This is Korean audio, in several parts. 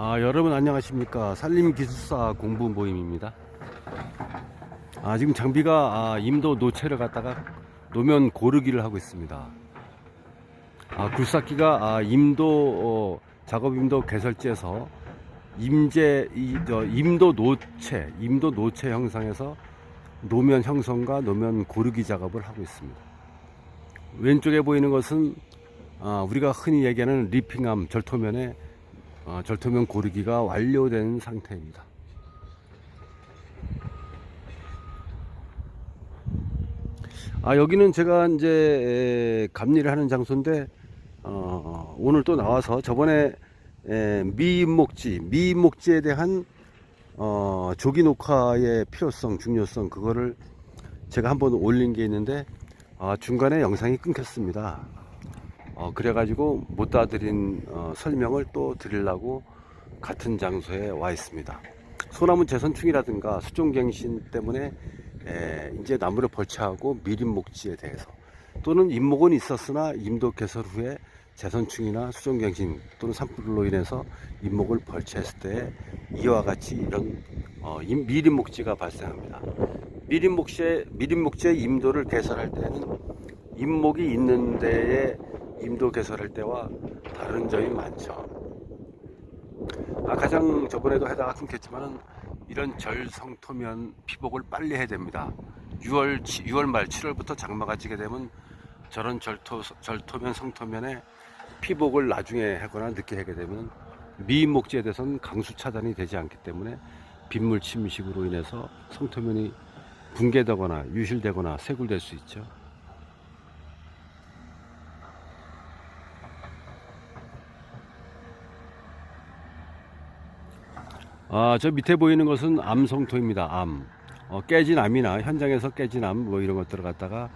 아, 여러분 안녕하십니까. 산림기술사 공부 모임입니다. 아, 지금 장비가 아, 임도 노체를 갖다가 노면 고르기를 하고 있습니다. 아, 굴삭기가 아, 임도 어, 작업 임도 개설지에서 임제 이, 저, 임도 노체, 임도 노체 형상에서 노면 형성과 노면 고르기 작업을 하고 있습니다. 왼쪽에 보이는 것은 아, 우리가 흔히 얘기하는 리핑암 절토면의 어, 절토면 고르기가 완료된 상태입니다. 아 여기는 제가 이제 에, 감리를 하는 장소인데 어, 오늘 또 나와서 저번에 에, 미인목지 미인목지에 대한 어, 조기 녹화의 필요성 중요성 그거를 제가 한번 올린 게 있는데 아, 중간에 영상이 끊겼습니다. 어, 그래가지고 못 다 드린 어, 설명을 또 드리려고 같은 장소에 와 있습니다. 소나무 재선충이라든가 수종갱신 때문에 에, 이제 나무를 벌채하고 미림 목지에 대해서 또는 임목은 있었으나 임도 개설 후에 재선충이나 수종갱신 또는 산불로 인해서 임목을 벌채했을 때 이와 같이 이런 어, 임- 미림 목지가 발생합니다. 미림 목지의 미림 목지의 임도를 개설할 때는 임목이 있는 데에 임도 개설할 때와 다른 점이 많죠. 아, 가장 저번에도 하다가 끊겼지만은 이런 절성토면 피복을 빨리 해야 됩니다. 6월 6월 말 7월부터 장마가 지게 되면 저런 절토 절토면 성토면에 피복을 나중에 하거나 늦게 하게 되면 미인목지에 대해서는 강수 차단이 되지 않기 때문에 빗물 침식으로 인해서 성토면이 붕괴되거나 유실되거나 쇄굴될 수 있죠. 아, 저 밑에 보이는 것은 암성토입니다. 암. 어, 깨진 암이나 현장에서 깨진 암 뭐 이런 것들을 갖다가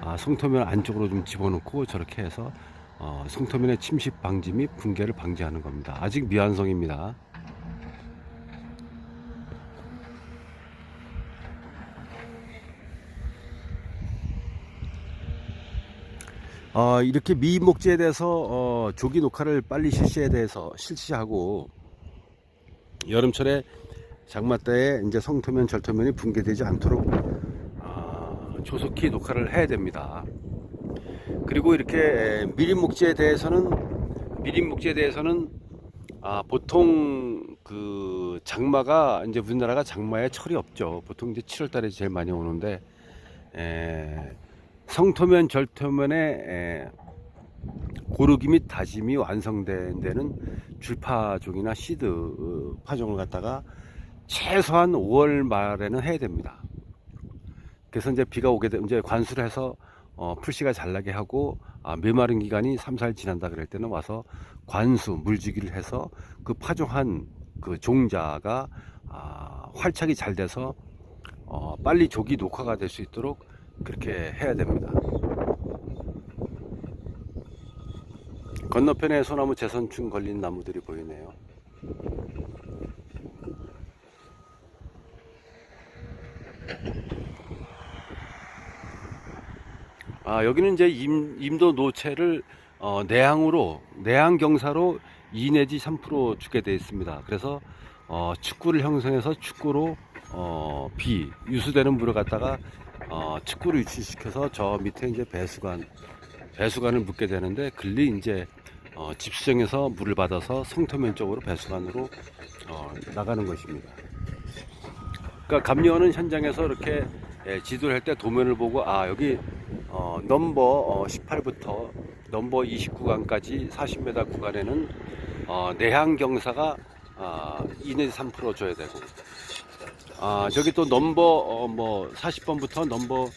아, 성토면 안쪽으로 좀 집어넣고 저렇게 해서 어, 성토면의 침식 방지 및 붕괴를 방지하는 겁니다. 아직 미완성입니다. 어, 이렇게 미인목지에 대해서 어, 조기 녹화를 빨리 실시에 대해서 실시하고 여름철에 장마 때에 이제 성토면 절토면이 붕괴되지 않도록 아, 조속히 녹화를 해야 됩니다. 그리고 이렇게 미림 목지에 대해서는 미림 목지에 대해서는 아, 보통 그 장마가 이제 우리나라가 장마에 철이 없죠. 보통 이제 7월 달에 제일 많이 오는데 에, 성토면 절토면에 에, 고르기 및 다짐이 완성된 데는 줄파종이나 시드 어, 파종을 갖다가 최소한 5월 말에는 해야 됩니다. 그래서 이제 비가 오게 되면 이제 관수를 해서 어, 풀씨가 잘 나게 하고 아, 메마른 기간이 3, 4일 지난다 그럴 때는 와서 관수 물주기를 해서 그 파종한 그 종자가 아, 활착이 잘 돼서 어, 빨리 조기 녹화가 될 수 있도록 그렇게 해야 됩니다. 건너편에 소나무 재선충 걸린 나무들이 보이네요. 아, 여기는 이제 임, 임도 노체를 어, 내항으로, 내항 경사로 2 내지 3% 주게 되어 있습니다. 그래서 어, 축구를 형성해서 축구로 어, 비, 유수되는 물을 갖다가 어, 축구를 유치시켜서 저 밑에 이제 배수관, 배수관을 묻게 되는데 글리 이제 어, 집수정에서 물을 받아서 성토면 쪽으로 배수관으로 어, 나가는 것입니다. 그러니까 감리원은 현장에서 이렇게 예, 지도를 할 때 도면을 보고 아 여기 어, 넘버 어, 18부터 넘버 29강까지 40m 구간에는 어, 내향 경사가 아, 2 내지 3% 줘야 되고 아 저기 또 넘버 어, 뭐 40번부터 넘버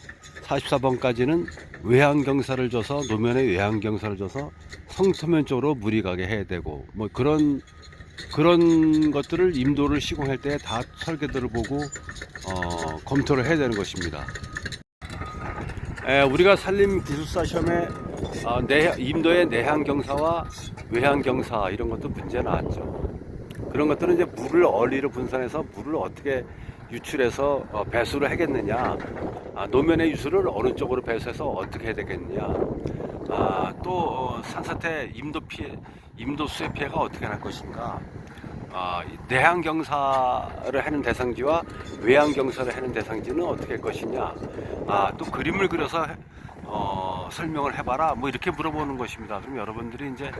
44번까지는 외항 경사를 줘서 노면에 외항 경사를 줘서 성토면 쪽으로 물이 가게 해야 되고 뭐 그런 그런 것들을 임도를 시공할 때 다 설계도를 보고 어, 검토를 해야 되는 것입니다. 에, 우리가 산림 기술사 시험에 어, 내, 임도의 내향 경사와 외향 경사 이런 것도 문제 나왔죠. 그런 것들은 이제 물을 얼리를 분산해서 물을 어떻게 유출해서 어, 배수를 하겠느냐, 아, 노면의 유수를 어느 쪽으로 배수해서 어떻게 해야 되겠느냐, 아, 또 어, 산사태 임도 피해, 임도 수해 피해가 어떻게 날 것인가, 아, 이 내항 경사를 하는 대상지와 외항 경사를 하는 대상지는 어떻게 할 것이냐. 아, 또 그림을 그려서 어, 설명을 해봐라. 뭐 이렇게 물어보는 것입니다. 그럼 여러분들이 이제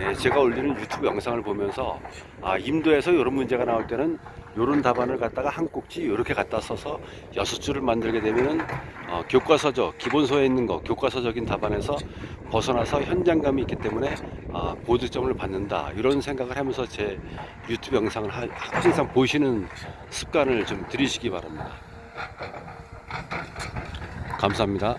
예, 제가 올리는 유튜브 영상을 보면서 아, 임도에서 이런 문제가 나올 때는 이런 답안을 갖다가 한 꼭지 이렇게 갖다 써서 여섯 줄을 만들게 되면은 어, 교과서적 기본서에 있는 거 교과서적인 답안에서 벗어나서 현장감이 있기 때문에 아, 고득점을 받는다 이런 생각을 하면서 제 유튜브 영상을 하- 항상 보시는 습관을 좀 들이시기 바랍니다. 감사합니다.